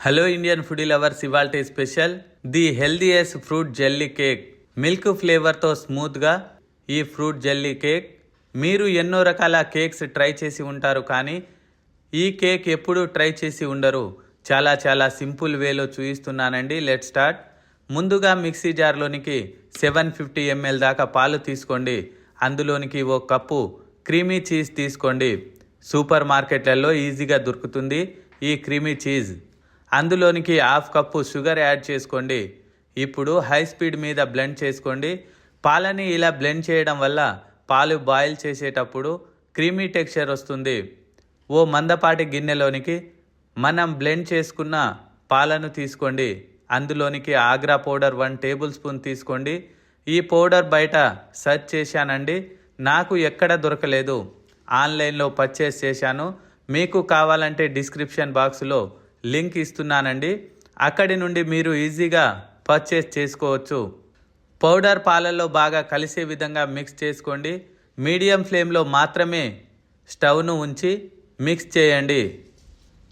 Hello Indian food lovers ఇవాల్టీ special the healthiest fruit jelly cake milk ఫ్లేవర్తో స్మూత్గా ఈ fruit jelly cake మీరు ఎన్నో రకాల కేక్స్ ట్రై చేసి ఉంటారు కానీ ఈ కేక్ ఎప్పుడూ ట్రై చేసి ఉండరు. చాలా చాలా సింపుల్ వేలో చూపిస్తున్నానండి లెట్ స్టార్ట్ ముందుగా మిక్సీ జార్లోనికి సెవెన్ ఫిఫ్టీ ఎంఎల్ దాకా పాలు తీసుకోండి. అందులోనికి ఓ కప్పు క్రీమీ చీజ్ తీసుకోండి. సూపర్ మార్కెట్లలో ఈజీగా దొరుకుతుంది ఈ క్రీమీ చీజ్ అందులోనికి హాఫ్ కప్పు షుగర్ యాడ్ చేసుకోండి. ఇప్పుడు హై స్పీడ్ మీద బ్లెండ్ చేసుకోండి. పాలని ఇలా బ్లెండ్ చేయడం వల్ల పాలు బాయిల్ చేసేటప్పుడు క్రీమీ టెక్స్చర్ వస్తుంది. ఓ మందపాటి గిన్నెలోనికి మనం బ్లెండ్ చేసుకున్న పాలను తీసుకోండి. అందులోనికి agar powder one table spoon తీసుకోండి. ఈ పౌడర్ బయట సెర్చ్ చేశానండి. నాకు ఎక్కడ దొరకలేదు. ఆన్లైన్లో పర్చేస్ చేశాను. మీకు కావాలంటే డిస్క్రిప్షన్ బాక్స్లో లింక్ ఇస్తున్నానండి. అక్కడి నుండి మీరు ఈజీగా పర్చేస్ చేసుకోవచ్చు. పౌడర్ పాలల్లో బాగా కలిసే విధంగా మిక్స్ చేసుకోండి. మీడియం ఫ్లేమ్లో మాత్రమే స్టవ్ను ఉంచి మిక్స్ చేయండి.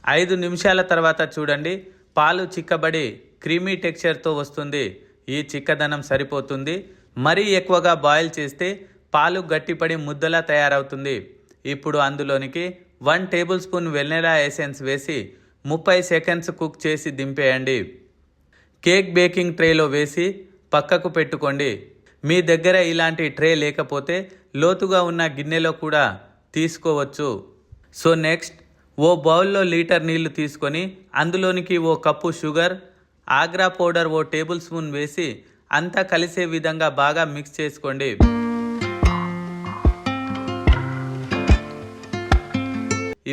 ఐదు నిమిషాల తర్వాత చూడండి. పాలు చిక్కబడి క్రీమీ టెక్స్చర్తో వస్తుంది. ఈ చిక్కదనం సరిపోతుంది. మరీ ఎక్కువగా బాయిల్ చేస్తే పాలు గట్టిపడి ముద్దలా తయారవుతుంది. ఇప్పుడు అందులోనికి one table spoon vanilla essence వేసి ముప్పై సెకండ్స్ కుక్ చేసి దింపేయండి. కేక్ బేకింగ్ ట్రేలో వేసి పక్కకు పెట్టుకోండి. మీ దగ్గర ఇలాంటి ట్రే లేకపోతే లోతుగా ఉన్న గిన్నెలో కూడా తీసుకోవచ్చు. సో నెక్స్ట్ ఓ బౌల్లో లీటర్ నీళ్ళు తీసుకొని అందులోనికి ఓ కప్పు షుగర్ ఆగ్రా పౌడర్ ఓ టేబుల్ స్పూన్ వేసి అంతా కలిసే విధంగా బాగా మిక్స్ చేసుకోండి.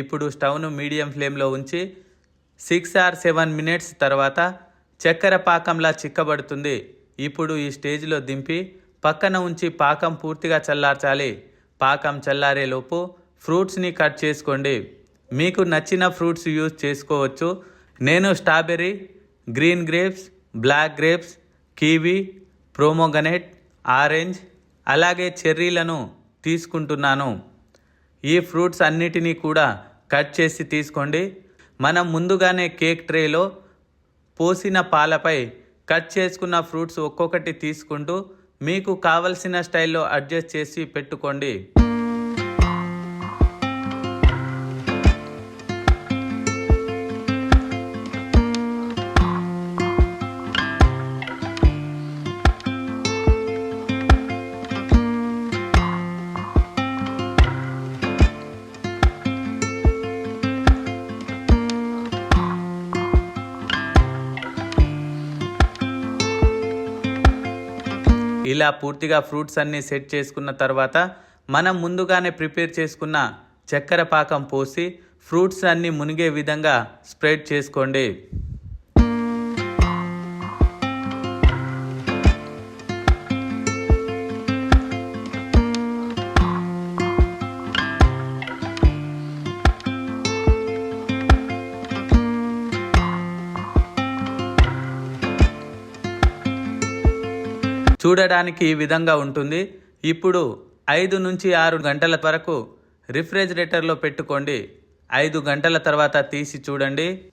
ఇప్పుడు స్టవ్ను మీడియం ఫ్లేమ్లో ఉంచి సిక్స్ ఆర్ సెవెన్ మినిట్స్ తర్వాత చక్కెర పాకంలా చిక్కబడుతుంది. ఇప్పుడు ఈ స్టేజ్లో దింపి పక్కన ఉంచి పాకం పూర్తిగా చల్లార్చాలి. పాకం చల్లారేలోపు ఫ్రూట్స్ని కట్ చేసుకోండి. మీకు నచ్చిన ఫ్రూట్స్ యూజ్ చేసుకోవచ్చు. నేను strawberry green grapes black grapes kiwi pomegranate orange అలాగే చెర్రీలను తీసుకుంటున్నాను. ఈ ఫ్రూట్స్ అన్నిటినీ కూడా కట్ చేసి తీసుకోండి. మనం ముందుగానే కేక్ ట్రేలో పోసిన పాలపై కట్ చేసుకున్న ఫ్రూట్స్ ఒక్కొక్కటి తీసుకుంటూ మీకు కావలసిన స్టైల్లో అడ్జస్ట్ చేసి పెట్టుకోండి. ఇలా పూర్తిగా ఫ్రూట్స్ అన్నీ సెట్ చేసుకున్న తర్వాత మనం ముందుగానే ప్రిపేర్ చేసుకున్న చక్కెర పాకం పోసి ఫ్రూట్స్ అన్నీ మునిగే విధంగా స్ప్రెడ్ చేసుకోండి. చూడడానికి ఈ విధంగా ఉంటుంది. ఇప్పుడు ఐదు నుంచి ఆరు గంటల వరకు రిఫ్రిజిరేటర్లో పెట్టుకోండి. ఐదు గంటల తర్వాత తీసి చూడండి.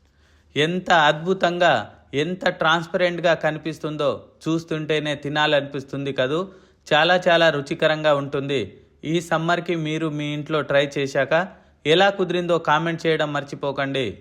ఎంత అద్భుతంగా ఎంత ట్రాన్స్పరెంట్గా కనిపిస్తుందో చూస్తుంటేనే తినాలనిపిస్తుంది కదూ. చాలా చాలా రుచికరంగా ఉంటుంది. ఈ సమ్మర్కి మీరు మీ ఇంట్లో ట్రై చేశాక ఎలా కుదిరిందో కామెంట్ చేయడం మర్చిపోకండి.